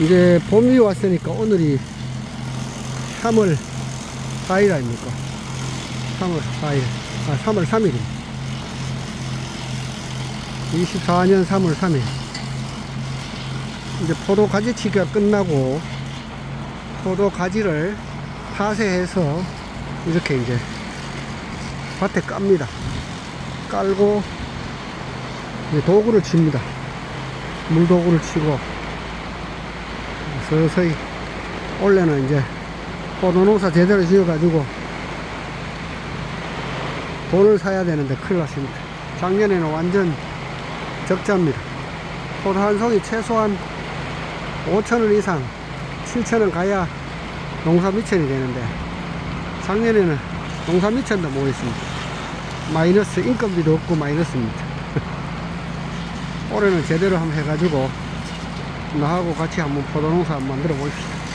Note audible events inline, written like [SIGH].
이제 봄이 왔으니까 오늘이 3월 4일 아닙니까? 3월 4일. 아, 3월 3일입니다. 24년 3월 3일. 이제 포도 가지치기가 끝나고 포도 가지를 파쇄해서 이렇게 이제 밭에 깝니다. 깔고 이제 도구를 칩니다. 물도구를 치고 서서히 올해는 이제 포도 농사 제대로 지어가지고 돈을 사야 되는데 큰일 났습니다. 작년에는 완전 적자입니다. 포도 한 송이 최소한 5천원 이상, 7천원 가야 농사 미천이 되는데 작년에는 농사 미천도 못 했습니다. 마이너스 인건비도 없고 마이너스입니다. [LAUGHS] 올해는 제대로 한번 해가지고 나하고 같이 한번 포도 농사 한번 만들어 봅시다.